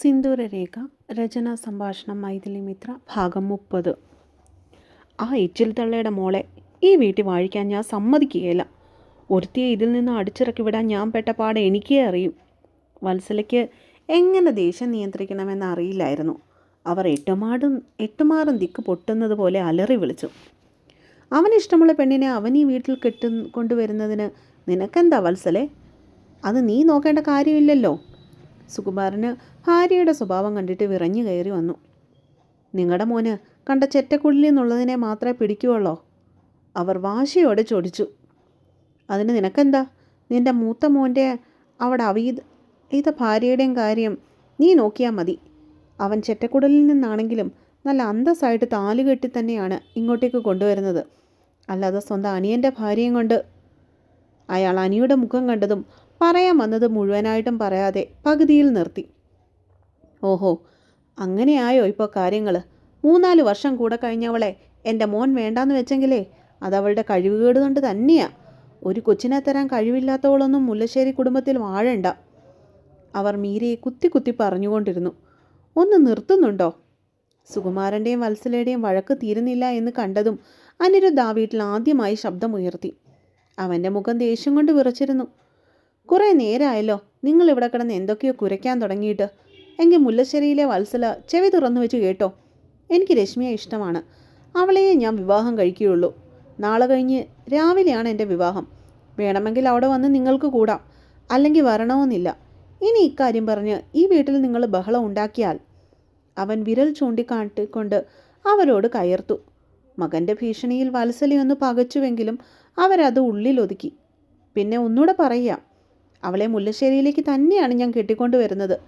സിന്ദൂരരേഖ രചനാ സംഭാഷണം മൈഥിലി മിത്ര ഭാഗം മുപ്പത്. ആ ഇച്ചിൽ തള്ളയുടെ മോളെ ഈ വീട്ടിൽ വാഴിക്കാൻ ഞാൻ സമ്മതിക്കുകയില്ല. ഒരുത്തിയെ ഇതിൽ നിന്ന് അടിച്ചിറക്കി വിടാൻ ഞാൻ പെട്ട പാടെ എനിക്കേ അറിയും. വത്സലയ്ക്ക് എങ്ങനെ ദേഷ്യം നിയന്ത്രിക്കണമെന്ന് അറിയില്ലായിരുന്നു. അവർ എട്ടുമാടും എട്ടുമാറും ദിക്ക് പൊട്ടുന്നത് പോലെ അലറി വിളിച്ചു. അവനിഷ്ടമുള്ള പെണ്ണിനെ അവൻ ഈ വീട്ടിൽ കെട്ടു കൊണ്ടുവരുന്നതിന് നിനക്കെന്താ വത്സലെ? അത് നീ നോക്കേണ്ട കാര്യമില്ലല്ലോ. സുകുമാരന് ഭാര്യയുടെ സ്വഭാവം കണ്ടിട്ട് വിറഞ്ഞു കയറി വന്നു. നിങ്ങളുടെ മോന് കണ്ട ചെറ്റക്കുള്ളിൽ നിന്നുള്ളതിനെ മാത്രമേ പിടിക്കുകയുള്ളോ അവർ വാശിയോടെ ചോദിച്ചു. അതിന് നിനക്കെന്താ? നിന്റെ മൂത്ത മോന്റെ അവിടെ അവീത ഇത ഭാര്യയുടെയും കാര്യം നീ നോക്കിയാൽ മതി. അവൻ ചെറ്റക്കുടലിൽ നിന്നാണെങ്കിലും നല്ല അന്തസ്സായിട്ട് താലുകെട്ടി തന്നെയാണ് ഇങ്ങോട്ടേക്ക് കൊണ്ടുവരുന്നത്. അല്ലാതെ സ്വന്തം അനിയന്റെ ഭാര്യയും കൊണ്ട്. അയാൾ അനിയുടെ മുഖം കണ്ടതും പറയാൻ വന്നത് മുഴുവനായിട്ടും പറയാതെ പകുതിയിൽ നിർത്തി. ഓഹോ അങ്ങനെയായോ ഇപ്പോൾ കാര്യങ്ങൾ മൂന്നാൽ വർഷം കൂടെ കഴിഞ്ഞവളെ എന്റെ മോൻ വേണ്ടാന്ന് വെച്ചെങ്കിലേ അതവളുടെ കഴിവുകേട് കൊണ്ട് തന്നെയാ. ഒരു കൊച്ചിനെ തരാൻ കഴിവില്ലാത്തവളൊന്നും മുല്ലശ്ശേരി കുടുംബത്തിൽ വാഴണ്ട. അവർ മീരയെ കുത്തി കുത്തി പറഞ്ഞുകൊണ്ടിരുന്നു. ഒന്ന് നിർത്തുന്നുണ്ടോ? സുകുമാരന്റെയും വത്സലയുടെയും വഴക്ക് തീരുന്നില്ല എന്ന് കണ്ടതും അനിരുദ്ധ ആ വീട്ടിൽ ആദ്യമായി ശബ്ദമുയർത്തി. അവന്റെ മുഖം ദേഷ്യം കൊണ്ട് വിറച്ചിരുന്നു. കുറേ നേരമായല്ലോ നിങ്ങളിവിടെ കിടന്ന് എന്തൊക്കെയോ കുരയ്ക്കാൻ തുടങ്ങിയിട്ട്. എങ്കിൽ മുല്ലശ്ശേരിയിലെ വത്സല ചെവി തുറന്നു വെച്ച് കേട്ടോ. എനിക്ക് രശ്മിയെ ഇഷ്ടമാണ്. അവളെയെ ഞാൻ വിവാഹം കഴിക്കുകയുള്ളൂ. നാളെ കഴിഞ്ഞ് രാവിലെയാണ് എന്റെ വിവാഹം. വേണമെങ്കിൽ അവിടെ വന്ന് നിങ്ങൾക്ക് കൂടാം. അല്ലെങ്കിൽ വരണമെന്നില്ല. ഇനി ഇക്കാര്യം പറഞ്ഞ് ഈ വീട്ടിൽ നിങ്ങൾ ബഹളം ഉണ്ടാക്കിയാൽ? അവൻ വിരൽ ചൂണ്ടിക്കാട്ടിക്കൊണ്ട് അവരോട് കയർത്തു. മകന്റെ ഭീഷണിയിൽ വത്സലയൊന്ന് പകച്ചുവെങ്കിലും അവരത് ഉള്ളിലൊതുക്കി. പിന്നെ ഒന്നുകൂടെ പറയാം അവളെ മുല്ലശ്ശേരിയിലേക്ക് തന്നെയാണ് ഞാൻ കെട്ടിക്കൊണ്ടു വരുന്നത്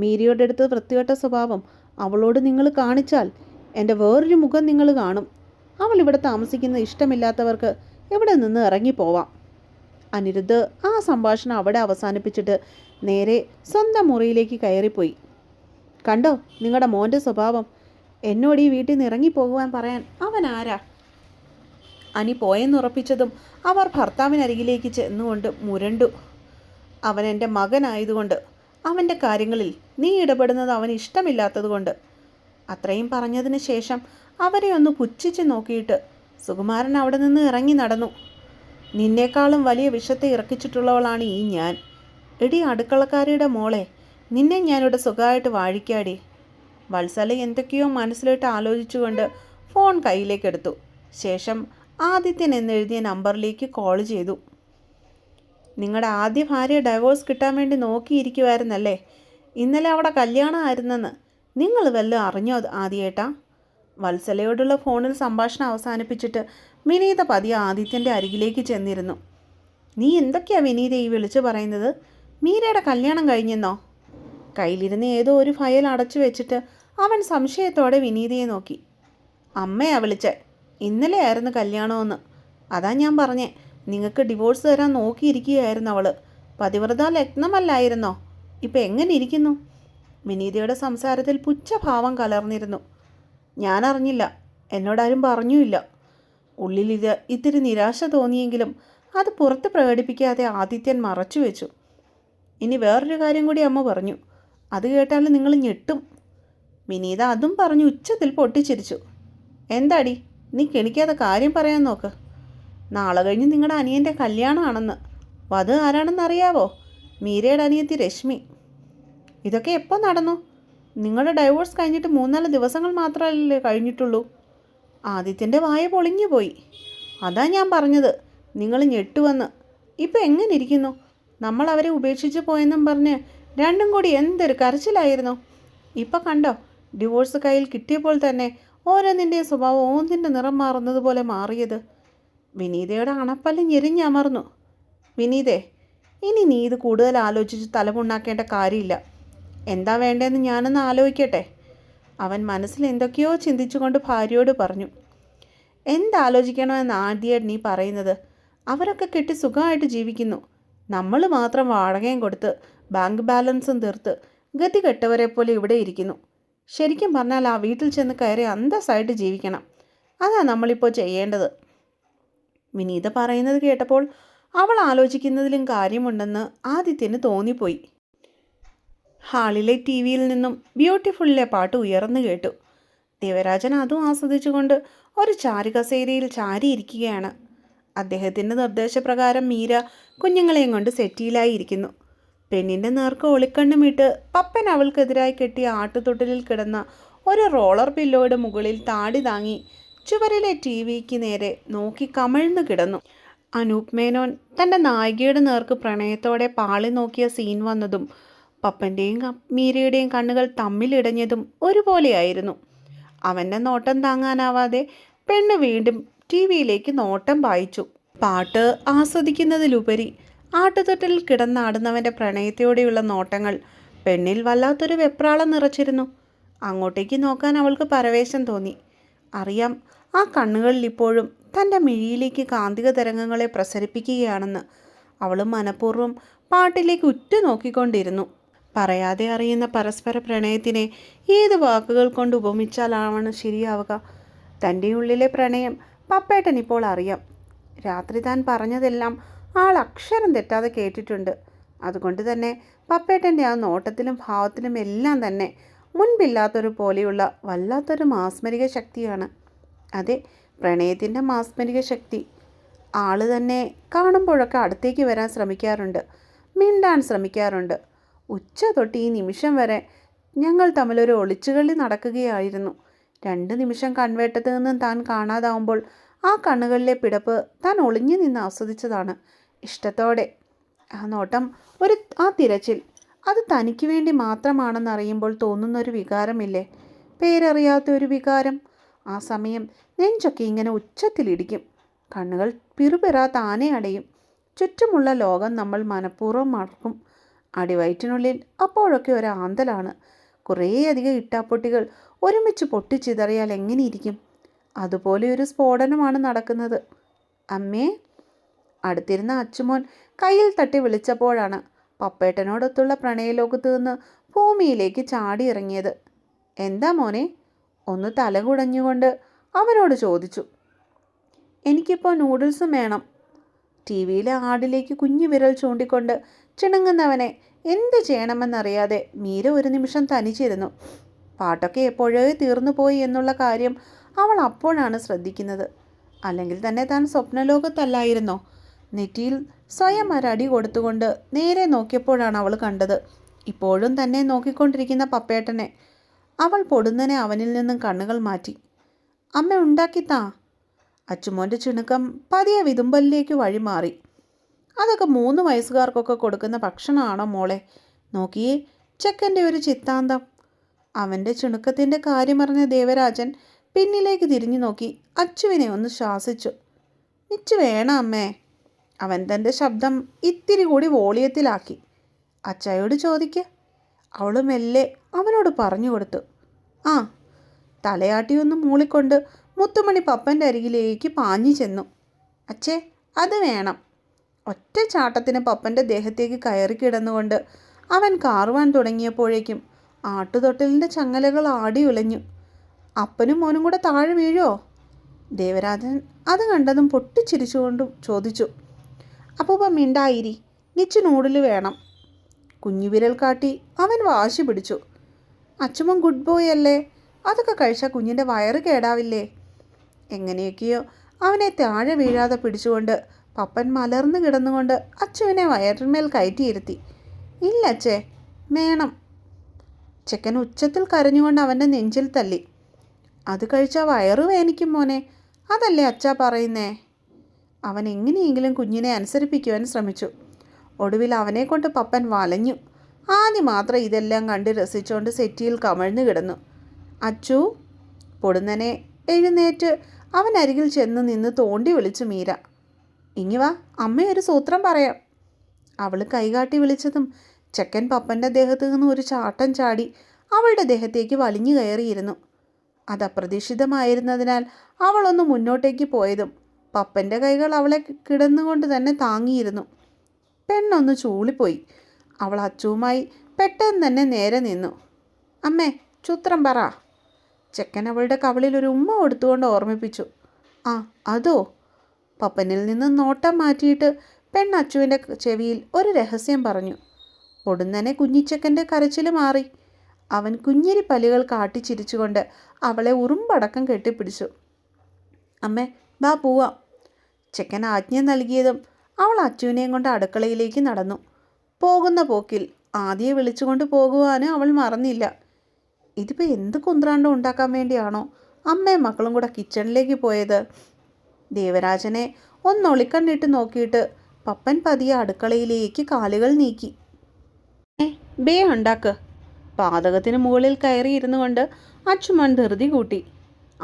മീരിയുടെ അടുത്ത് വൃത്തികെട്ട സ്വഭാവം അവളോട് നിങ്ങൾ കാണിച്ചാൽ എന്റെ വേറൊരു മുഖം നിങ്ങൾ കാണും. അവൾ ഇവിടെ താമസിക്കുന്ന ഇഷ്ടമില്ലാത്തവർക്ക് എവിടെ നിന്ന് ഇറങ്ങിപ്പോവാം? അനിരുദ്ധ് ആ സംഭാഷണം അവിടെ അവസാനിപ്പിച്ചിട്ട് നേരെ സ്വന്തം മുറിയിലേക്ക് കയറിപ്പോയി. കണ്ടോ നിങ്ങളുടെ മോന്റെ സ്വഭാവം? എന്നോട് ഈ വീട്ടിൽ നിന്ന് ഇറങ്ങിപ്പോകുവാൻ പറയാൻ അവൻ ആരാ? അനി പോയെന്നുറപ്പിച്ചതും അവർ ഭർത്താവിനരികിലേക്ക് ചെന്നുകൊണ്ട് മുരണ്ടു. അവൻ എന്റെ മകനായതുകൊണ്ട് അവന്റെ കാര്യങ്ങളിൽ നീ ഇടപെടുന്നത് അവന് ഇഷ്ടമില്ലാത്തതുകൊണ്ട്. അത്രയും പറഞ്ഞതിന് ശേഷം അവരെ ഒന്ന് പുച്ഛിച്ച് നോക്കിയിട്ട് സുകുമാരൻ അവിടെ നിന്ന് ഇറങ്ങി നടന്നു. നിന്നേക്കാളും വലിയ വിഷത്തെ ഇറക്കിച്ചിട്ടുള്ളവളാണ് ഈ ഞാൻ. എടി അടുക്കളക്കാരിയുടെ മോളെ നിന്നെ ഞാനിവിടെ സുഖമായിട്ട് വാഴിക്കാടി. വത്സല എന്തൊക്കെയോ മനസ്സിലിട്ട് ആലോചിച്ചുകൊണ്ട് ഫോൺ കയ്യിലേക്കെടുത്തു ശേഷം ആദിത്യൻ എന്നെഴുതിയ നമ്പറിലേക്ക് കോൾ ചെയ്തു. നിങ്ങളുടെ ആദ്യ ഭാര്യ ഡൈവോഴ്സ് കിട്ടാൻ വേണ്ടി നോക്കിയിരിക്കുമായിരുന്നല്ലേ ഇന്നലെ അവിടെ കല്യാണമായിരുന്നെന്ന്. നിങ്ങൾ വല്ലതും അറിഞ്ഞോ ആദ്യേട്ടാ? വത്സലയോടുള്ള ഫോണിൽ സംഭാഷണം അവസാനിപ്പിച്ചിട്ട് വിനീത പതിയെ ആദിത്യന്റെ അരികിലേക്ക് ചെന്നിരുന്നു. നീ എന്തൊക്കെയാ വിനീത ഈ വിളിച്ചു പറയുന്നത്? മീരയുടെ കല്യാണം കഴിഞ്ഞെന്നോ? കയ്യിലിരുന്ന് ഏതോ ഒരു ഫയൽ അടച്ചു വെച്ചിട്ട് അവൻ സംശയത്തോടെ വിനീതയെ നോക്കി. അമ്മയാ വിളിച്ചേ ഇന്നലെയായിരുന്നു കല്യാണമെന്ന് അതാ ഞാൻ പറഞ്ഞേ നിങ്ങൾക്ക് ഡിവോഴ്സ് തരാൻ നോക്കിയിരിക്കുകയായിരുന്നു അവൾ പതിവ്രത ലഗ്നമല്ലായിരുന്നോ? ഇപ്പം എങ്ങനെ ഇരിക്കുന്നു? വിനീതയുടെ സംസാരത്തിൽ പുച്ഛഭാവം കലർന്നിരുന്നു. ഞാൻ അറിഞ്ഞില്ല. എന്നോടാരും പറഞ്ഞുമില്ല. ഉള്ളിൽ ഇത് ഇത്തിരി നിരാശ തോന്നിയെങ്കിലും അത് പുറത്ത് പ്രകടിപ്പിക്കാതെ ആദിത്യൻ മറച്ചു വെച്ചു. ഇനി വേറൊരു കാര്യം കൂടി അമ്മ പറഞ്ഞു. അത് കേട്ടാൽ നിങ്ങൾ ഞെട്ടും. വിനീത അതും പറഞ്ഞു ഉച്ചത്തിൽ പൊട്ടിച്ചിരിച്ചു. എന്താടി? നീ കെണിക്കാതെ കാര്യം പറയാൻ നോക്ക്. നാളെ കഴിഞ്ഞ് നിങ്ങളുടെ അനിയന്റെ കല്യാണമാണെന്ന് വധു ആരാണെന്ന് അറിയാവോ? മീരയുടെ അനിയത്തി രശ്മി. ഇതൊക്കെ എപ്പോൾ നടന്നു? നിങ്ങളുടെ ഡൈവോഴ്സ് കഴിഞ്ഞിട്ട് മൂന്നാൽ ദിവസങ്ങൾ മാത്രമല്ലേ കഴിഞ്ഞിട്ടുള്ളൂ? ആദിത്യന്റെ വായ പൊളിഞ്ഞു പോയി. അതാ ഞാൻ പറഞ്ഞത്. നിങ്ങൾ ഞെട്ടുവന്ന് ഇപ്പം എങ്ങനെ ഇരിക്കുന്നു? നമ്മൾ അവരെ ഉപേക്ഷിച്ച് പോയെന്നും പറഞ്ഞ് രണ്ടും കൂടി എന്തൊരു കരച്ചിലായിരുന്നു. ഇപ്പം കണ്ടോ ഡിവോഴ്സ് കയ്യിൽ കിട്ടിയപ്പോൾ തന്നെ ഓരോന്നിന്റെയും സ്വഭാവം ഓന്നിന്റെ നിറം മാറുന്നത് പോലെ മാറിയത്. വിനീതയുടെ അണപ്പല്ല് ഞെരിഞ്ഞമർന്നു. വിനീതേ ഇനി നീ ഇത് കൂടുതൽ ആലോചിച്ച് തലമുണ്ടാക്കേണ്ട കാര്യമില്ല. എന്താ വേണ്ടതെന്ന് ഞാനൊന്ന് ആലോചിക്കട്ടെ? അവൻ മനസ്സിൽ എന്തൊക്കെയോ ചിന്തിച്ചുകൊണ്ട് ഭാര്യയോട് പറഞ്ഞു. എന്താലോചിക്കണമെന്ന് ആദ്യമായിട്ട് നീ പറയുന്നത്? അവരൊക്കെ കിട്ടി സുഖമായിട്ട് ജീവിക്കുന്നു. നമ്മൾ മാത്രം വാടകയും കൊടുത്ത് ബാങ്ക് ബാലൻസും തീർത്ത് ഗതി കെട്ടവരെ പോലെ ഇവിടെ ഇരിക്കുന്നു. ശരിക്കും പറഞ്ഞാൽ ആ വീട്ടിൽ ചെന്ന് കയറി അന്തസ്സായിട്ട് ജീവിക്കണം. അതാ നമ്മളിപ്പോൾ ചെയ്യേണ്ടത്. വിനീത പറയുന്നത് കേട്ടപ്പോൾ അവൾ ആലോചിക്കുന്നതിലും കാര്യമുണ്ടെന്ന് ആദിത്യന് തോന്നിപ്പോയി. ഹാളിലെ ടി വിയിൽ നിന്നും ബ്യൂട്ടിഫുള്ളിലെ പാട്ട് ഉയർന്നു കേട്ടു. ദേവരാജൻ അതും ആസ്വദിച്ചുകൊണ്ട് ഒരു ചാരുകസേരയിൽ ചാരിയിരിക്കുകയാണ്. അദ്ദേഹത്തിന്റെ നിർദ്ദേശപ്രകാരം മീര കുഞ്ഞുങ്ങളെയും കൊണ്ട് സെറ്റിയിലായിരിക്കുന്നു. പെണ്ണിന്റെ നേർക്ക് ഒളിക്കണ്ണുമിട്ട് പപ്പൻ അവൾക്കെതിരായി കെട്ടിയ ആട്ടുതൊട്ടിലിൽ കിടന്ന ഒരു റോളർ പില്ലോയുടെ മുകളിൽ താടി താങ്ങി ചുവരിലെ ടി വിക്ക് നേരെ നോക്കി കമിഴ്ന്നു കിടന്നു. അനൂപ് മേനോൻ തന്റെ നായികയുടെ നേർക്ക് പ്രണയത്തോടെ പാളി നോക്കിയ സീൻ വന്നതും പപ്പന്റെയും മീരയുടെയും കണ്ണുകൾ തമ്മിലിടഞ്ഞതും ഒരുപോലെയായിരുന്നു. അവന്റെ നോട്ടം താങ്ങാനാവാതെ പെണ്ണ് വീണ്ടും ടി വിയിലേക്ക് നോട്ടം വായിച്ചു. പാട്ട് ആസ്വദിക്കുന്നതിലുപരി ആട്ടുതൊട്ടിൽ കിടന്നാടുന്നവന്റെ പ്രണയത്തോടെയുള്ള നോട്ടങ്ങൾ പെണ്ണിൽ വല്ലാത്തൊരു വെപ്രാളം നിറച്ചിരുന്നു. അങ്ങോട്ടേക്ക് നോക്കാൻ അവൾക്ക് പരവേശം തോന്നി. അറിയാം. ആ കണ്ണുകളിൽ ഇപ്പോഴും തന്റെ മിഴിയിലേക്ക് കാന്തിക തരംഗങ്ങളെ പ്രസരിപ്പിക്കുകയാണെന്ന് അവൾ മനഃപൂർവം പാട്ടിലേക്ക് ഉറ്റു നോക്കിക്കൊണ്ടിരുന്നു. പറയാതെ അറിയുന്ന പരസ്പര പ്രണയത്തിനെ ഏത് വാക്കുകൾ കൊണ്ട് ഉപമിച്ചാലാണ് ശരിയാവുക? തന്റെ ഉള്ളിലെ പ്രണയം പപ്പേട്ടൻ ഇപ്പോൾ അറിയാം. രാത്രി താൻ പറഞ്ഞതെല്ലാം ആൾ അക്ഷരം തെറ്റാതെ കേട്ടിട്ടുണ്ട്. അതുകൊണ്ട് തന്നെ പപ്പേട്ടന്റെ ആ നോട്ടത്തിലും ഭാവത്തിലും എല്ലാം തന്നെ മുൻപില്ലാത്തൊരു പോലെയുള്ള വല്ലാത്തൊരു മാസ്മരിക ശക്തിയാണ്. അതെ പ്രണയത്തിന്റെ മാസ്മരിക ശക്തി. ആൾ തന്നെ കാണുമ്പോഴൊക്കെ അടുത്തേക്ക് വരാൻ ശ്രമിക്കാറുണ്ട്. മിണ്ടാൻ ശ്രമിക്കാറുണ്ട്. ഉച്ച തൊട്ട് ഈ നിമിഷം വരെ ഞങ്ങൾ തമ്മിലൊരു ഒളിച്ചുകളി നടക്കുകയായിരുന്നു. രണ്ട് നിമിഷം കൺവേട്ടത്ത് നിന്നും താൻ കാണാതാവുമ്പോൾ ആ കണ്ണുകളിലെ പിടപ്പ് താൻ ഒളിഞ്ഞു നിന്ന് ആസ്വദിച്ചതാണ്. ഇഷ്ടത്തോടെ ആ നോട്ടം ഒരു ആ തിരച്ചിൽ അത് തനിക്ക് വേണ്ടി മാത്രമാണെന്നറിയുമ്പോൾ തോന്നുന്നൊരു വികാരമില്ലേ? പേരറിയാത്ത ഒരു വികാരം. ആ സമയം നെഞ്ചൊക്കെ ഇങ്ങനെ ഉച്ചത്തിലിടിക്കും. കണ്ണുകൾ പിറുപിറാ താനെ അടയും. ചുറ്റുമുള്ള ലോകം നമ്മൾ മനഃപൂർവം മറക്കും. അടിവയറ്റിനുള്ളിൽ അപ്പോഴൊക്കെ ഒരു ആന്തലാണ്. കുറേയധികം ഇട്ടാപ്പൊട്ടികൾ ഒരുമിച്ച് പൊട്ടിച്ചിതറിയാൽ എങ്ങനെയിരിക്കും അതുപോലെ ഒരു സ്ഫോടനമാണ് നടക്കുന്നത്. അമ്മേ. അടുത്തിരുന്ന അച്ചുമോൻ കയ്യിൽ തട്ടി വിളിച്ചപ്പോഴാണ് പപ്പേട്ടനോടൊത്തുള്ള പ്രണയലോകത്ത് നിന്ന് ഭൂമിയിലേക്ക് ചാടിയിറങ്ങിയത്. എന്താ മോനെ? ഒന്ന് തലകുടഞ്ഞുകൊണ്ട് അവനോട് ചോദിച്ചു. എനിക്കിപ്പോൾ നൂഡിൽസും വേണം. ടി വിയിലെ ആടിലേക്ക് കുഞ്ഞു വിരൽ ചൂണ്ടിക്കൊണ്ട് ചിണുങ്ങുന്നവനെ എന്ത് ചെയ്യണമെന്നറിയാതെ മീര ഒരു നിമിഷം തനിച്ചിരുന്നു. പാട്ടൊക്കെ എപ്പോഴേ തീർന്നു പോയി എന്നുള്ള കാര്യം അവൾ അപ്പോഴാണ് ശ്രദ്ധിക്കുന്നത്. അല്ലെങ്കിൽ തന്നെ താൻ സ്വപ്നലോകത്തല്ലായിരുന്നോ? നെറ്റിയിൽ സ്വയം ഒരടി കൊടുത്തുകൊണ്ട് നേരെ നോക്കിയപ്പോഴാണ് അവൾ കണ്ടത്. ഇപ്പോഴും തന്നെ നോക്കിക്കൊണ്ടിരിക്കുന്ന പപ്പേട്ടനെ. അവൾ പൊടുന്നനെ അവനിൽ നിന്നും കണ്ണുകൾ മാറ്റി. അമ്മ ഉണ്ടാക്കിത്താ അച്ചുമോന്റെ ചിണുക്കം പതിയെ വിതുമ്പലിലേക്ക് വഴിമാറി. അതൊക്കെ മൂന്ന് വയസ്സുകാർക്കൊക്കെ കൊടുക്കുന്ന ഭക്ഷണമാണോ മോളെ? നോക്കിയേ ചെക്കന്റെ ഒരു ചിത്താന്തം. അവന്റെ ചിണുക്കത്തിന്റെ കാര്യമറിഞ്ഞ ദേവരാജൻ പിന്നിലേക്ക് തിരിഞ്ഞു നോക്കി അച്ചുവിനെ ഒന്ന് ശ്വാസിച്ചു. നിച്ചു വേണം അമ്മേ. അവൻ തന്റെ ശബ്ദം ഇത്തിരി കൂടി വോളിയത്തിലാക്കി. അച്ചായോട് ചോദിക്ക. അവൾ മെല്ലെ അവനോട് പറഞ്ഞു കൊടുത്തു. ആ തലയാട്ടിയൊന്ന് മൂളിക്കൊണ്ട് മുത്തുമണി പപ്പന്റെ അരികിലേക്ക് പാഞ്ഞു ചെന്നു. അച്ഛേ അത് വേണം. ഒറ്റ ചാട്ടത്തിന് പപ്പന്റെ ദേഹത്തേക്ക് കയറി കിടന്നുകൊണ്ട് അവൻ കാറുവാൻ തുടങ്ങിയപ്പോഴേക്കും ആട്ടുതൊട്ടലിന്റെ ചങ്ങലകൾ ആടി ഉലഞ്ഞു. അപ്പനും മോനും കൂടെ താഴെ വീഴോ ദേവരാജൻ അത് കണ്ടതും പൊട്ടിച്ചിരിച്ചുകൊണ്ടും ചോദിച്ചു. അപ്പൂപ്പ മിണ്ടായിരി. നിച്ച് നൂഡിൽ വേണം. കുഞ്ഞുവിരൽ കാട്ടി അവൻ വാശി പിടിച്ചു. അച്ഛമ്മൻ ഗുഡ് ബോയ് അല്ലേ? അതൊക്കെ കഴിച്ചാൽ കുഞ്ഞിന്റെ വയറ് കേടാവില്ലേ? എങ്ങനെയൊക്കെയോ അവനെ താഴെ വീഴാതെ പിടിച്ചുകൊണ്ട് പപ്പൻ മലർന്നു കിടന്നുകൊണ്ട് അച്ചുവിനെ വയറിന്മേൽ കയറ്റിയിരുത്തി. ഇല്ല അച്ഛേ വേണം. ചെക്കൻ ഉച്ചത്തിൽ കരഞ്ഞുകൊണ്ട് അവന്റെ നെഞ്ചിൽ തല്ലി അത് കഴിച്ചാൽ വയറു വേനിക്കും മോനെ. അതല്ലേ അച്ഛാ പറയുന്നേ? അവൻ എങ്ങനെയെങ്കിലും കുഞ്ഞിനെ അനുസരിപ്പിക്കുവാൻ ശ്രമിച്ചു. ഒടുവിൽ അവനെക്കൊണ്ട് പപ്പൻ വലഞ്ഞു. ആദ്യം മാത്രം ഇതെല്ലാം കണ്ട് രസിച്ചുകൊണ്ട് സെറ്റിയിൽ കമഴ്ന്നു കിടന്നു. അച്ചു പൊടുന്നനെ എഴുന്നേറ്റ്. അവൻ അരികിൽ ചെന്ന് നിന്ന് തോണ്ടി വിളിച്ചു മീര. ഇങ്ങി വാ അമ്മ ഒരു സൂത്രം പറയാം. അവൾ കൈകാട്ടി വിളിച്ചതും ചെക്കൻ പപ്പന്റെ ദേഹത്ത് നിന്ന് ഒരു ചാട്ടം ചാടി അവളുടെ ദേഹത്തേക്ക് വലിഞ്ഞു കയറിയിരുന്നു. അത് അപ്രതീക്ഷിതമായിരുന്നതിനാൽ അവളൊന്ന് മുന്നോട്ടേക്ക് പോയതും പപ്പന്റെ കൈകൾ അവളെ കിടന്നുകൊണ്ട് തന്നെ താങ്ങിയിരുന്നു. പെണ്ണൊന്ന് ചൂളിപ്പോയി. അവൾ അച്ചുവുമായി പെട്ടെന്ന് തന്നെ നേരെ നിന്നു. അമ്മേ ചൂത്രം പറ. ചെക്കൻ അവളുടെ കവളിൽ ഒരു ഉമ്മ കൊടുത്തുകൊണ്ട് ഓർമ്മിപ്പിച്ചു. ആ അതോ? പപ്പനിൽ നിന്ന് നോട്ടം മാറ്റിയിട്ട് പെണ്ണ് അച്ചുവിന്റെ ചെവിയിൽ ഒരു രഹസ്യം പറഞ്ഞു. പൊടുന്നനെ കുഞ്ഞിച്ചക്കന്റെ കരച്ചിൽ മാറി. അവൻ കുഞ്ഞിരി പല്ലുകൾ കാട്ടിച്ചിരിച്ചുകൊണ്ട് അവളെ ഉറുമ്പടക്കം കെട്ടിപ്പിടിച്ചു. അമ്മേ ബാ പോവാം. ചെക്കൻ ആജ്ഞ നൽകിയതും അവൾ അച്ചുവിനെയും കൊണ്ട് അടുക്കളയിലേക്ക് നടന്നു. പോകുന്ന പോക്കിൽ ആദ്യയെ വിളിച്ചുകൊണ്ട് പോകുവാനും അവൾ മറന്നില്ല. ഇതിപ്പോൾ എന്ത് കുന്ത്രാണ്ടം ഉണ്ടാക്കാൻ വേണ്ടിയാണോ അമ്മയും മക്കളും കൂടെ കിച്ചണിലേക്ക് പോയത്? ദേവരാജനെ ഒന്നൊളിക്കണ്ണിട്ട് നോക്കിയിട്ട് പപ്പൻ പതിയെ അടുക്കളയിലേക്ക് കാലുകൾ നീക്കി. ബേ ഉണ്ടാക്ക്. പാതകത്തിന് മുകളിൽ കയറിയിരുന്നു കൊണ്ട് അച്ചുമൺ ധൃതി കൂട്ടി.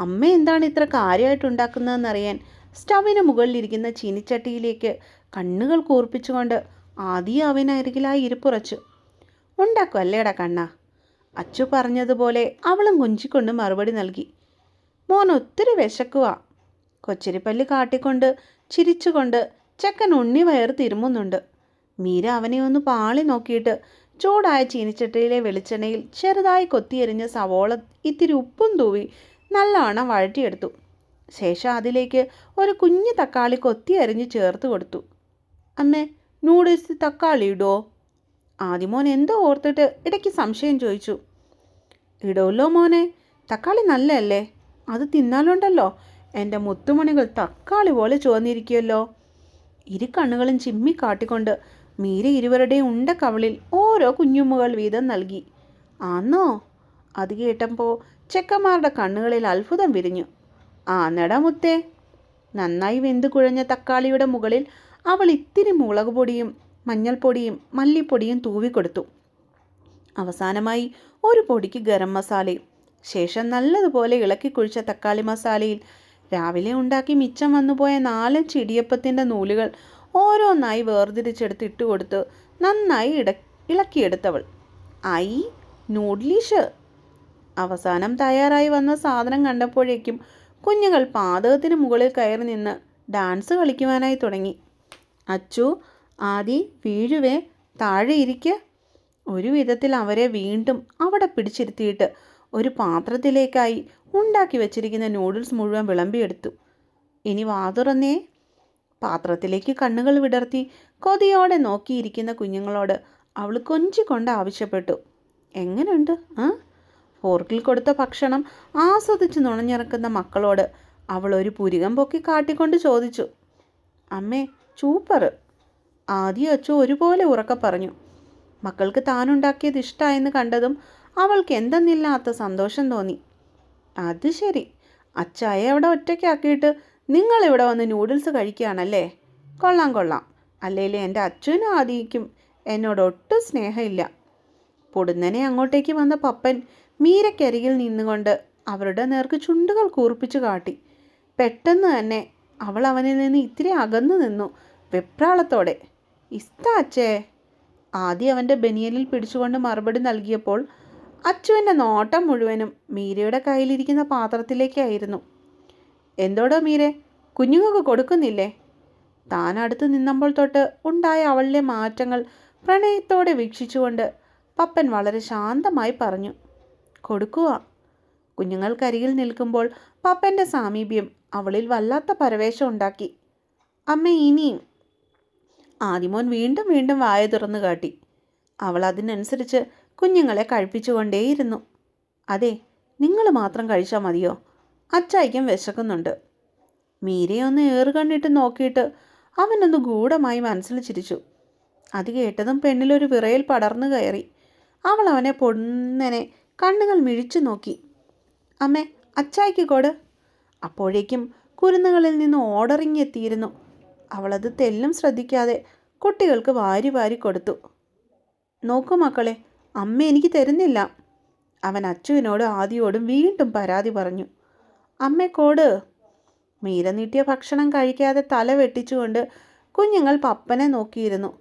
അമ്മ എന്താണ് ഇത്ര കാര്യമായിട്ട് ഉണ്ടാക്കുന്നതെന്നറിയാൻ സ്റ്റവിന് മുകളിലിരിക്കുന്ന ചീനിച്ചട്ടിയിലേക്ക് കണ്ണുകൾ കൂർപ്പിച്ചുകൊണ്ട് ആദ്യം അവനരികിലായി ഇരിപ്പുറച്ചു. ഉണ്ടാക്കും അല്ലേടാ കണ്ണ അച്ചു പറഞ്ഞതുപോലെ അവളും കുഞ്ചിക്കൊണ്ട് മറുപടി നൽകി. മോൻ ഒത്തിരി വിശക്കുവാ കൊച്ചിരിപ്പല്ല് കാട്ടിക്കൊണ്ട് ചിരിച്ചുകൊണ്ട് ചെക്കൻ ഉണ്ണി വയറ് തിരുമുന്നുണ്ട്. മീര അവനെ ഒന്ന് പാളി നോക്കിയിട്ട് ചൂടായ ചീനിച്ചട്ടിയിലെ വെളിച്ചെണ്ണയിൽ ചെറുതായി കൊത്തിയെരിഞ്ഞ സവോള ഇത്തിരി ഉപ്പും തൂവി നല്ലവണ്ണം വഴറ്റിയെടുത്തു. ശേഷം അതിലേക്ക് ഒരു കുഞ്ഞു തക്കാളി കൊത്തി അരിഞ്ഞ് ചേർത്ത് കൊടുത്തു. അമ്മേ നൂഡിൽസ് തക്കാളി ഇടുമോ ആദ്യമോൻ എന്തോ ഓർത്തിട്ട് ഇടയ്ക്ക് സംശയം ചോദിച്ചു. ഇടുമല്ലോ മോനെ തക്കാളി നല്ലതല്ലേ? അത് തിന്നാലുണ്ടല്ലോ. എന്റെ മുത്തുമണികൾ തക്കാളി പോലെ ചുവന്നിരിക്കുമല്ലോ ഇരു കണ്ണുകളും ചിമ്മി കാട്ടിക്കൊണ്ട് മീര ഇരുവരുടെയും ഉണ്ട കവളിൽ ഓരോ കുഞ്ഞുമ്മകൾ വീതം നൽകി. ആന്നോ അത് കേട്ടപ്പോൾ ചെക്കന്മാരുടെ കണ്ണുകളിൽ അത്ഭുതം വിരിഞ്ഞു. ആ നടമുത്തേ. നന്നായി വെന്തു കുഴഞ്ഞ തക്കാളിയുടെ മുകളിൽ അവൾ ഇത്തിരി മുളക് പൊടിയും മഞ്ഞൾപ്പൊടിയും മല്ലിപ്പൊടിയും തൂവിക്കൊടുത്തു അവസാനമായി ഒരു പൊടിക്ക് ഗരം മസാലയും ശേഷം നല്ലതുപോലെ ഇളക്കി കുഴിച്ച തക്കാളി മസാലയിൽ രാവിലെ ഉണ്ടാക്കി മിച്ചം വന്നുപോയ നാലഞ്ച് ഇടിയപ്പത്തിന്റെ നൂലുകൾ ഓരോന്നായി വേർതിരിച്ചെടുത്ത് ഇട്ടുകൊടുത്ത് നന്നായി ഇട ഇളക്കിയെടുത്തവൾ. ഐ നൂഡ്ലിഷ്? അവസാനം തയ്യാറായി വന്ന സാധനം കണ്ടപ്പോഴേക്കും കുഞ്ഞുങ്ങൾ പാതകത്തിന് മുകളിൽ കയറി നിന്ന് ഡാൻസ് കളിക്കുവാനായി തുടങ്ങി. അച്ചു ആദി വീഴുവേ താഴെ ഇരിക്ക. ഒരു വിധത്തിൽ അവരെ വീണ്ടും അവിടെ പിടിച്ചിരുത്തിയിട്ട് ഒരു പാത്രത്തിലേക്കായി ഉണ്ടാക്കി വെച്ചിരിക്കുന്ന നൂഡിൽസ് മുഴുവൻ വിളമ്പിയെടുത്തു. ഇനി വാതുറന്നേ പാത്രത്തിലേക്ക് കണ്ണുകൾ വിടർത്തി കൊതിയോടെ നോക്കിയിരിക്കുന്ന കുഞ്ഞുങ്ങളോട് അവൾ കൊഞ്ചിക്കൊണ്ട് ആവശ്യപ്പെട്ടു. എങ്ങനെയുണ്ട് ആ? ഫോർക്കിൽ കൊടുത്ത ഭക്ഷണം ആസ്വദിച്ച് നുണഞ്ഞിറക്കുന്ന മക്കളോട് അവൾ ഒരു പുരികം പൊക്കി കാട്ടിക്കൊണ്ട് ചോദിച്ചു അമ്മേ ചൂപ്പർ. ആദ്യം അച്ചു ഒരുപോലെ ഉറക്ക പറഞ്ഞു മക്കൾക്ക് താനുണ്ടാക്കിയത് ഇഷ്ടമായെന്ന് കണ്ടതും അവൾക്ക് എന്തെന്നില്ലാത്ത സന്തോഷം തോന്നി. അത് ശരി. അച്ചായെ അവിടെ ഒറ്റയ്ക്കാക്കിയിട്ട് നിങ്ങളിവിടെ വന്ന് നൂഡിൽസ് കഴിക്കുകയാണല്ലേ? കൊള്ളാം കൊള്ളാം. അല്ലേലും എന്റെ അച്ഛനും ആദിക്കും എന്നോട് ഒട്ടും സ്നേഹമില്ല. പൊടുന്നനെ അങ്ങോട്ടേക്ക് വന്ന പപ്പൻ മീരക്കരികിൽ നിന്നുകൊണ്ട് അവരുടെ നേർക്ക് ചുണ്ടുകൾ കൂർപ്പിച്ചു കാട്ടി. പെട്ടെന്ന് തന്നെ അവൾ അവനിൽ നിന്ന് ഇത്തിരി അകന്നു നിന്നു വെപ്രാളത്തോടെ. ഇസ്താച്ചേ ആദ്യം അവന്റെ ബനിയലിൽ പിടിച്ചുകൊണ്ട് മറുപടി നൽകിയപ്പോൾ അച്ചുവിന്റെ നോട്ടം മുഴുവനും മീരയുടെ കയ്യിലിരിക്കുന്ന പാത്രത്തിലേക്കായിരുന്നു. എന്തോടോ മീരെ കുഞ്ഞുങ്ങൾക്ക് കൊടുക്കുന്നില്ലേ? താൻ അടുത്ത് നിന്നപ്പോൾ തൊട്ട് ഉണ്ടായ അവളിലെ മാറ്റങ്ങൾ പ്രണയത്തോടെ വീക്ഷിച്ചുകൊണ്ട് പപ്പൻ വളരെ ശാന്തമായി പറഞ്ഞു. കൊടുക്കുക. കുഞ്ഞുങ്ങൾക്കരികിൽ നിൽക്കുമ്പോൾ പപ്പന്റെ സാമീപ്യം അവളിൽ വല്ലാത്ത പരവേശം ഉണ്ടാക്കി. അമ്മ ഇനിയും. ആദിമോൻ വീണ്ടും വീണ്ടും വായ തുറന്നു കാട്ടി. അവൾ അതിനനുസരിച്ച് കുഞ്ഞുങ്ങളെ കഴിപ്പിച്ചുകൊണ്ടേയിരുന്നു. അതെ നിങ്ങൾ മാത്രം കഴിച്ചാൽ മതിയോ? അച്ചായിക്കും വിശക്കുന്നുണ്ട്. മീരയൊന്ന് ഏറുകണ്ണിട്ട് നോക്കിയിട്ട് അവനൊന്ന് ഗൂഢമായി മനസ്സിൽ ചിരിച്ചു. അത് കേട്ടതും പെണ്ണിലൊരു വിറയിൽ പടർന്നു കയറി. അവൾ അവനെ പൊടുന്നനെ കണ്ണുകൾ മിഴിച്ചു നോക്കി. അമ്മേ അച്ചായ്ക്ക് കൊട്. അപ്പോഴേക്കും കുരുന്നുകളിൽ നിന്ന് ഓർഡറിങ് എത്തിയിരുന്നു അവളത് തെല്ലും ശ്രദ്ധിക്കാതെ കുട്ടികൾക്ക് വാരി വാരി കൊടുത്തു. നോക്കൂ മക്കളെ അമ്മ എനിക്ക് തരുന്നില്ല. അവൻ അച്ചുവിനോടും ആദിയോടും വീണ്ടും പരാതി പറഞ്ഞു. അമ്മക്കോട് മീര നീട്ടിയ ഭക്ഷണം കഴിക്കാതെ തല വെട്ടിച്ചുകൊണ്ട് കുഞ്ഞുങ്ങൾ പപ്പനെ നോക്കിയിരുന്നു.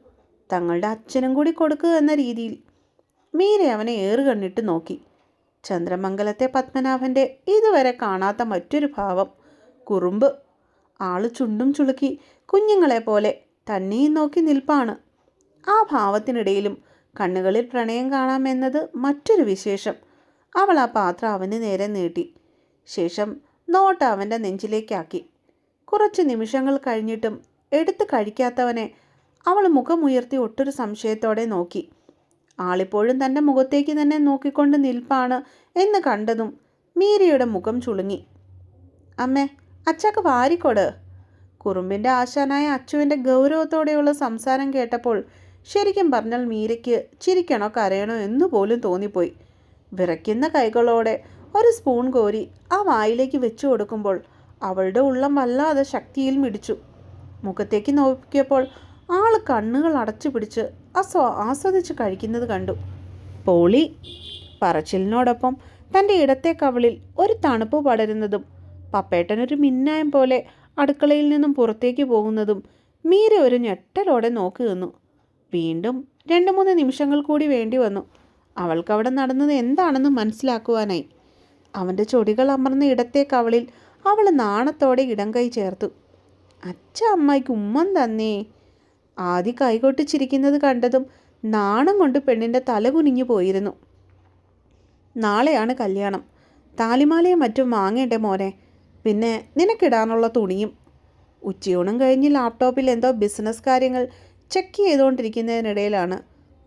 തങ്ങളുടെ അച്ഛനും കൂടി കൊടുക്കുക എന്ന രീതിയിൽ മീര അവനെ ഏറുകണ്ണിട്ട് നോക്കി. ചന്ദ്രമംഗലത്തെ പത്മനാഭന്റെ ഇതുവരെ കാണാത്ത മറ്റൊരു ഭാവം കുറുമ്പ്. ആൾ ചുണ്ടും ചുളുക്കി കുഞ്ഞുങ്ങളെ പോലെ തന്നെയും നോക്കി നിൽപ്പാണ്. ആ ഭാവത്തിനിടയിലും കണ്ണുകളിൽ പ്രണയം കാണാമെന്നത് മറ്റൊരു വിശേഷം. അവൾ ആ പാത്രം അവന് നേരെ നീട്ടി. ശേഷം നോട്ട് അവന്റെ നെഞ്ചിലേക്കാക്കി. കുറച്ച് നിമിഷങ്ങൾ കഴിഞ്ഞിട്ടും എടുത്ത് കഴിക്കാത്തവനെ അവൾ മുഖമുയർത്തി ഒട്ടൊരു സംശയത്തോടെ നോക്കി. ആളിപ്പോഴും തന്റെ മുഖത്തേക്ക് തന്നെ നോക്കിക്കൊണ്ട് നിൽപ്പാണ് എന്ന് കണ്ടതും മീരയുടെ മുഖം ചുളുങ്ങി. അമ്മേ അച്ചക്ക് വാരിക്കൊട്. കുറുമ്പിന്റെ ആശാനായ അച്ചുവിന്റെ ഗൗരവത്തോടെയുള്ള സംസാരം കേട്ടപ്പോൾ ശരിക്കും പറഞ്ഞാൽ മീരയ്ക്ക് ചിരിക്കണോ കരയണോ എന്ന് പോലും തോന്നിപ്പോയി. വിറയ്ക്കുന്ന കൈകളോടെ ഒരു സ്പൂൺ കോരി ആ വായിലേക്ക് വെച്ചു കൊടുക്കുമ്പോൾ അവളുടെ ഉള്ളം വല്ലാതെ ശക്തിയിൽ മിടിച്ചു. മുഖത്തേക്ക് നോക്കിയപ്പോൾ ആൾ കണ്ണുകൾ അടച്ചു പിടിച്ച് അസ്വ ആസ്വദിച്ച് കഴിക്കുന്നത് കണ്ടു. പോളി പറച്ചിലിനോടൊപ്പം തന്റെ ഇടത്തെ കവളിൽ ഒരു തണുപ്പ് പടരുന്നതും പപ്പേട്ടനൊരു മിന്നായം പോലെ അടുക്കളയിൽ നിന്നും പുറത്തേക്ക് പോകുന്നതും മീര ഒരു ഞെട്ടലോടെ നോക്കി നിന്നു. വീണ്ടും രണ്ട് മൂന്ന് നിമിഷങ്ങൾ കൂടി വേണ്ടി വന്നു. അവൾക്കവിടെ നടന്നത് എന്താണെന്ന് മനസ്സിലാക്കുവാനായി. അവന്റെ ചൊടികൾ അമർന്ന ഇടത്തെ കവളിൽ അവൾ നാണത്തോടെ ഇടം കൈ ചേർത്തു. അച്ഛ അമ്മയ്ക്ക് ഉമ്മൻ തന്നേ. ആദ്യ കൈകൊട്ടിച്ചിരിക്കുന്നത് കണ്ടതും നാണം കൊണ്ട് പെണ്ണിന്റെ തല കുനിഞ്ഞു പോയിരുന്നു. നാളെയാണ് കല്യാണം. താലിമാലയും മറ്റും വാങ്ങേണ്ടേ മോനെ? പിന്നെ നിനക്കിടാനുള്ള തുണിയും. ഉച്ചയൂണം കഴിഞ്ഞ് ലാപ്ടോപ്പിൽ എന്തോ ബിസിനസ് കാര്യങ്ങൾ ചെക്ക് ചെയ്തുകൊണ്ടിരിക്കുന്നതിനിടയിലാണ്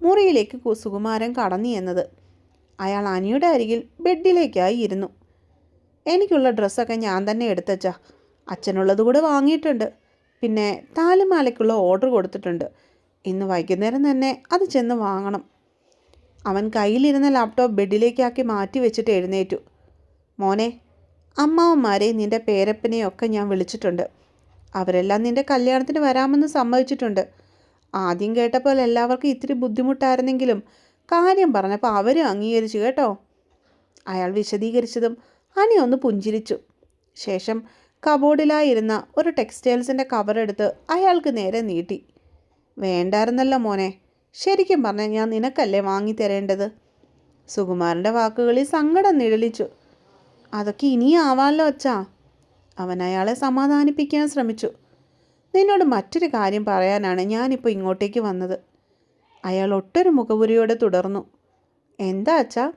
മുറിയിലേക്ക് സുകുമാരൻ കടന്നു എന്നത് അയാൾ അനിയുടെ അരികിൽ ബെഡിലേക്കായി ഇരുന്നു. എനിക്കുള്ള ഡ്രസ്സൊക്കെ ഞാൻ തന്നെ എടുത്തച്ചാ. അച്ഛനുള്ളത് കൂടെ വാങ്ങിയിട്ടുണ്ട്. പിന്നെ താലിമാലയ്ക്കുള്ള ഓർഡർ കൊടുത്തിട്ടുണ്ട്. ഇന്ന് വൈകുന്നേരം തന്നെ അത് ചെന്ന് വാങ്ങണം. അവൻ കയ്യിലിരുന്ന ലാപ്ടോപ്പ് ബെഡിലേക്കാക്കി മാറ്റി വെച്ചിട്ട് എഴുന്നേറ്റു. മോനെ അമ്മാവന്മാരെയും നിന്റെ പേരപ്പനെയും ഒക്കെ ഞാൻ വിളിച്ചിട്ടുണ്ട്. അവരെല്ലാം നിന്റെ കല്യാണത്തിന് വരാമെന്ന് സമ്മതിച്ചിട്ടുണ്ട്. ആദ്യം കേട്ടപ്പോൾ എല്ലാവർക്കും ഇത്തിരി ബുദ്ധിമുട്ടായിരുന്നെങ്കിലും കാര്യം പറഞ്ഞപ്പോൾ അവരും അംഗീകരിച്ചു കേട്ടോ. അയാൾ വിശദീകരിച്ചതും അനി ഒന്ന് പുഞ്ചിരിച്ചു. ശേഷം കബോർഡിലായിരുന്ന ഒരു ടെക്സ്റ്റൈൽസിന്റെ കവറെടുത്ത് അയാൾക്ക് നേരെ നീട്ടി. വേണ്ടായിരുന്നല്ലോ മോനെ. ശരിക്കും പറഞ്ഞാൽ ഞാൻ നിനക്കല്ലേ വാങ്ങിത്തരേണ്ടത് സുകുമാരന്റെ വാക്കുകളിൽ സങ്കടം നിഴലിച്ചു. അതൊക്കെ ഇനിയും ആവാമല്ലോ അച്ഛാ. അവൻ അയാളെ സമാധാനിപ്പിക്കാൻ ശ്രമിച്ചു. നിന്നോട് മറ്റൊരു കാര്യം പറയാനാണ് ഞാനിപ്പോൾ ഇങ്ങോട്ടേക്ക് വന്നത്. അയാൾ ഒട്ടൊരു മുഖപുരിയോടെ തുടർന്നു. എന്താ അച്ഛാ?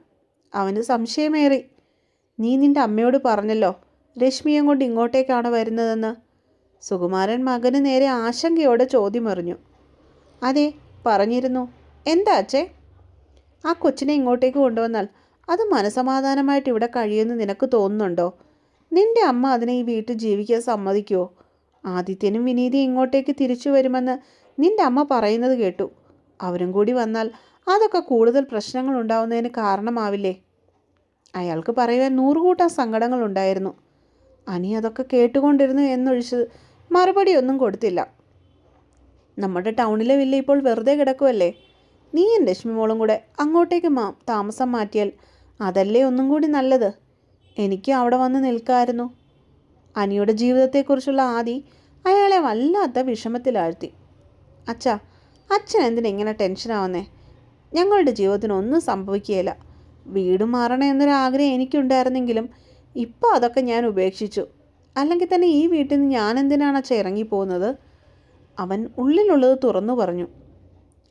അവന് സംശയമേറി. നീ നിന്റെ അമ്മയോട് പറഞ്ഞല്ലോ. രശ്മിയും കൊണ്ട് ഇങ്ങോട്ടേക്കാണ് വരുന്നതെന്ന്? സുകുമാരൻ മകന് നേരെ ആശങ്കയോടെ ചോദ്യമെറിഞ്ഞു. അതെ പറഞ്ഞിരുന്നു. എന്താ അച്ഛേ? ആ കൊച്ചിനെ ഇങ്ങോട്ടേക്ക് കൊണ്ടുവന്നാൽ അത് മനസമാധാനമായിട്ട് ഇവിടെ കഴിയുമെന്ന് നിനക്ക് തോന്നുന്നുണ്ടോ? നിന്റെ അമ്മ അതിനെ ഈ വീട്ടിൽ ജീവിക്കാൻ സമ്മതിക്കുമോ ആദിത്യനും വിനീതിയും ഇങ്ങോട്ടേക്ക് തിരിച്ചു വരുമെന്ന് നിന്റെ അമ്മ പറയുന്നത് കേട്ടു. അവരും കൂടി വന്നാൽ അതൊക്കെ കൂടുതൽ പ്രശ്നങ്ങൾ ഉണ്ടാവുന്നതിന് കാരണമാവില്ലേ? അയാൾക്ക് പറയുവാൻ നൂറുകൂട്ടം സങ്കടങ്ങളുണ്ടായിരുന്നു. അനി അതൊക്കെ കേട്ടുകൊണ്ടിരുന്നു എന്നൊഴിച്ച് മറുപടി ഒന്നും കൊടുത്തില്ല. നമ്മുടെ ടൗണിലെ വില്ല ഇപ്പോൾ വെറുതെ കിടക്കുമല്ലേ നീയും രശ്മി മോളും കൂടെ അങ്ങോട്ടേക്ക് മാ താമസം മാറ്റിയാൽ അതല്ലേ ഒന്നും കൂടി നല്ലത്? എനിക്ക് അവിടെ വന്ന് നിൽക്കായിരുന്നു. അനിയുടെ ജീവിതത്തെക്കുറിച്ചുള്ള ആദി അയാളെ വല്ലാത്ത വിഷമത്തിലാഴ്ത്തി. അച്ഛാ അച്ഛൻ എന്തിനാ ഇങ്ങനെ ടെൻഷനാവുന്നേ ഞങ്ങളുടെ ജീവിതത്തിനൊന്നും സംഭവിക്കുകയില്ല. വീട് മാറണം എന്നൊരാഗ്രഹം എനിക്കുണ്ടായിരുന്നെങ്കിലും ഇപ്പോൾ അതൊക്കെ ഞാൻ ഉപേക്ഷിച്ചു. അല്ലെങ്കിൽ തന്നെ ഈ വീട്ടിൽ നിന്ന് ഞാൻ എന്തിനാണ് അച്ഛ ഇറങ്ങിപ്പോകുന്നത്? അവൻ ഉള്ളിലുള്ളത് തുറന്നു പറഞ്ഞു.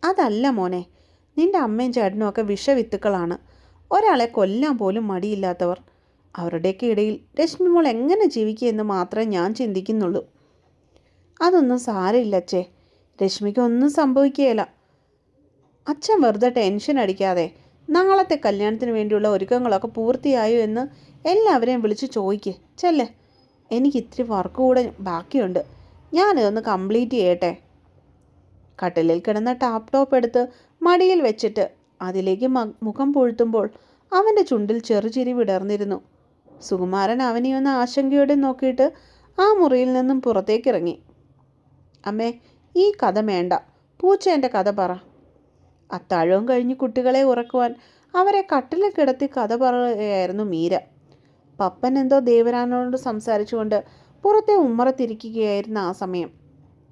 അതല്ല മോനെ നിന്റെ അമ്മയും ചേട്ടനും ഒക്കെ വിഷവിത്തുക്കളാണ്. ഒരാളെ കൊല്ലാൻ പോലും മടിയില്ലാത്തവർ. അവരുടെയൊക്കെ ഇടയിൽ രശ്മി മോൾ എങ്ങനെ ജീവിക്കുമെന്ന് മാത്രമേ ഞാൻ ചിന്തിക്കുന്നുള്ളൂ. അതൊന്നും സാരമില്ല അച്ഛേ. രശ്മിക്ക് ഒന്നും സംഭവിക്കുകയില്ല. അച്ഛൻ വെറുതെ ടെൻഷൻ അടിക്കാതെ നാളത്തെ കല്യാണത്തിന് വേണ്ടിയുള്ള ഒരുക്കങ്ങളൊക്കെ പൂർത്തിയായോ എന്ന് എല്ലാവരെയും വിളിച്ച് ചോദിക്കേ. ചെല്ലേ. എനിക്ക് ഇത്തിരി വർക്ക് കൂടെ ബാക്കിയുണ്ട്. ഞാനിതൊന്ന് കംപ്ലീറ്റ് ചെയ്യട്ടെ. കട്ടിലിൽ കിടന്ന ടാപ്പ് ടോപ്പ് എടുത്ത് മടിയിൽ വെച്ചിട്ട് അതിലേക്ക് മുഖം പൊഴുത്തുമ്പോൾ അവന്റെ ചുണ്ടിൽ ചെറുചിരി വിടർന്നിരുന്നു. സുകുമാരൻ അവനെ ഒന്ന് ആശങ്കയോടെ നോക്കിയിട്ട് ആ മുറിയിൽ നിന്നും പുറത്തേക്കിറങ്ങി അമ്മേ ഈ കഥ വേണ്ട. പൂച്ചേന്റെ കഥ പറ. അത്താഴവും കഴിഞ്ഞ് കുട്ടികളെ ഉറക്കുവാൻ അവരെ കട്ടിലിൽ കിടത്തി കഥ പറയുകയായിരുന്നു മീര. പപ്പൻ എന്തോ ദേവരാനോട് സംസാരിച്ചുകൊണ്ട് പുറത്തെ ഉമ്മറത്തിരിക്കുകയായിരുന്ന ആ സമയം.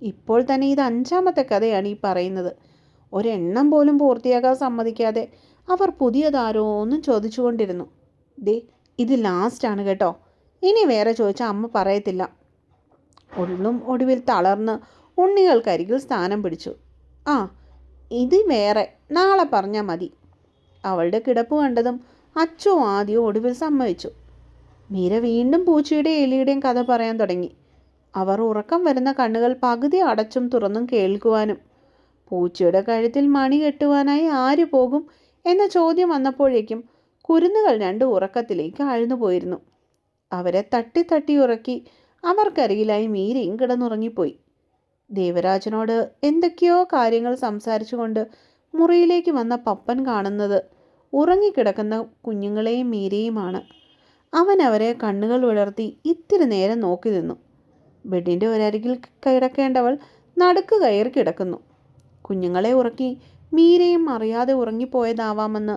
ഇപ്പോൾ തന്നെ ഇത് അഞ്ചാമത്തെ കഥയാണ് ഈ പറയുന്നത്. ഒരെണ്ണം പോലും പൂർത്തിയാകാൻ സമ്മതിക്കാതെ അവർ പുതിയതാരോ ഒന്നും ചോദിച്ചുകൊണ്ടിരുന്നു. ദേ ഇത് ലാസ്റ്റാണ് കേട്ടോ. ഇനി വേറെ ചോദിച്ചാൽ അമ്മ പറയത്തില്ല. ഉള്ളും ഒടുവിൽ തളർന്ന് ഉണ്ണികൾക്കരികിൽ സ്ഥാനം പിടിച്ചു. ആ ഇത് വേറെ. നാളെ പറഞ്ഞാൽ മതി. അവളുടെ കിടപ്പ് കണ്ടതും അച്ചോ ആദ്യം ഒടുവിൽ സമ്മതിച്ചു. മീര വീണ്ടും പൂച്ചയുടെയും എലിയുടെയും കഥ പറയാൻ തുടങ്ങി. അവർ ഉറക്കം വരുന്ന കണ്ണുകൾ പകുതി അടച്ചും തുറന്നും കേൾക്കുവാനും പൂച്ചയുടെ കഴുത്തിൽ മണി കെട്ടുവാനായി ആര് പോകും എന്ന ചോദ്യം വന്നപ്പോഴേക്കും കുരുന്നുകൾ രണ്ട് ഉറക്കത്തിലേക്ക് ആഴ്ന്നു പോയിരുന്നു. അവരെ തട്ടി തട്ടി ഉറക്കി അവർക്കരികിലായി മീരയും കിടന്നുറങ്ങിപ്പോയി. ദേവരാജനോട് എന്തൊക്കെയോ കാര്യങ്ങൾ സംസാരിച്ചുകൊണ്ട് മുറിയിലേക്ക് വന്ന പപ്പൻ കാണുന്നത് ഉറങ്ങിക്കിടക്കുന്ന കുഞ്ഞുങ്ങളെയും മീരയുമാണ്. അവൻ അവരെ കണ്ണുകൾ വിളർത്തി ഇത്തിരി നേരം നോക്കി നിന്നു. ബെഡിന്റെ ഒരരികിൽ കിടക്കേണ്ടവൾ നടുക്ക് കയറി കിടക്കുന്നു. കുഞ്ഞുങ്ങളെ ഉറക്കി മീരയും അറിയാതെ ഉറങ്ങിപ്പോയതാവാമെന്ന്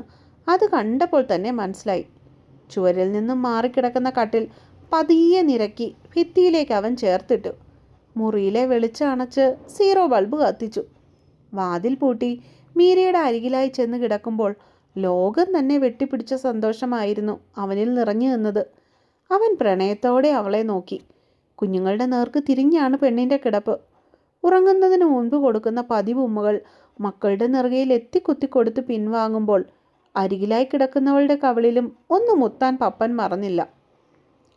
അത് കണ്ടപ്പോൾ തന്നെ മനസ്സിലായി. ചുവരിൽ നിന്നും മാറിക്കിടക്കുന്ന കട്ടിൽ പതിയെ നിരക്കി ഭിത്തിയിലേക്ക് അവൻ ചേർത്തിട്ടു. മുറിയിലെ വെളിച്ചം അണച്ച് സീറോ ബൾബ് കത്തിച്ചു. വാതിൽ പൂട്ടി മീരയുടെ അരികിലായി ചെന്ന് കിടക്കുമ്പോൾ ലോകം തന്നെ വെട്ടിപ്പിടിച്ച സന്തോഷമായിരുന്നു അവനിൽ നിറഞ്ഞു നിന്നത്. അവൻ പ്രണയത്തോടെ അവളെ നോക്കി. കുഞ്ഞുങ്ങളുടെ നേർക്ക് തിരിഞ്ഞാണ് പെണ്ണിന്റെ കിടപ്പ്. ഉറങ്ങുന്നതിന് മുൻപ് കൊടുക്കുന്ന പതിവ് ഉമ്മകൾ മക്കളുടെ നിറകയിൽ എത്തിക്കുത്തി കൊടുത്ത് പിൻവാങ്ങുമ്പോൾ അരികിലായി കിടക്കുന്നവളുടെ കവളിലും ഒന്ന് മുത്താൻ പപ്പൻ മറന്നില്ല.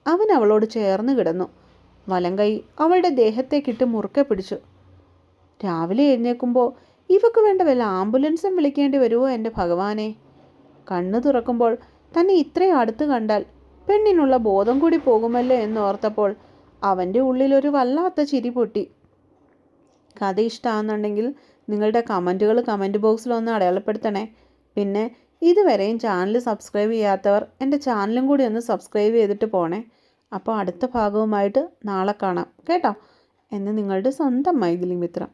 അവൻ അവളോട് ചേർന്ന് കിടന്നു. വലം കൈ അവളുടെ ദേഹത്തേക്കിട്ട് മുറുക്കെ പിടിച്ചു. രാവിലെ എഴുന്നേൽക്കുമ്പോൾ ഇവക്ക് വേണ്ട വല്ല ആംബുലൻസും വിളിക്കേണ്ടി വരുമോ എന്റെ ഭഗവാനെ? കണ്ണു തുറക്കുമ്പോൾ തന്നെ ഇത്രയും അടുത്ത് കണ്ടാൽ പെണ്ണിനുള്ള ബോധം കൂടി പോകുമല്ലോ എന്നോർത്തപ്പോൾ അവന്റെ ഉള്ളിലൊരു വല്ലാത്ത ചിരി പൊട്ടി. കഥ ഇഷ്ടമാണെന്നുണ്ടെങ്കിൽ നിങ്ങളുടെ കമന്റുകൾ കമന്റ് ബോക്സിൽ ഒന്ന് അടയാളപ്പെടുത്തണേ. പിന്നെ ഇതുവരെയും ചാനൽ സബ്സ്ക്രൈബ് ചെയ്യാത്തവർ എന്റെ ചാനലും കൂടി ഒന്ന് സബ്സ്ക്രൈബ് ചെയ്തിട്ട് പോണേ. അപ്പോൾ അടുത്ത ഭാഗവുമായിട്ട് നാളെ കാണാം. കേട്ടോ? എന്ന് നിങ്ങളുടെ സ്വന്തം മൈഥിലി മിത്രം.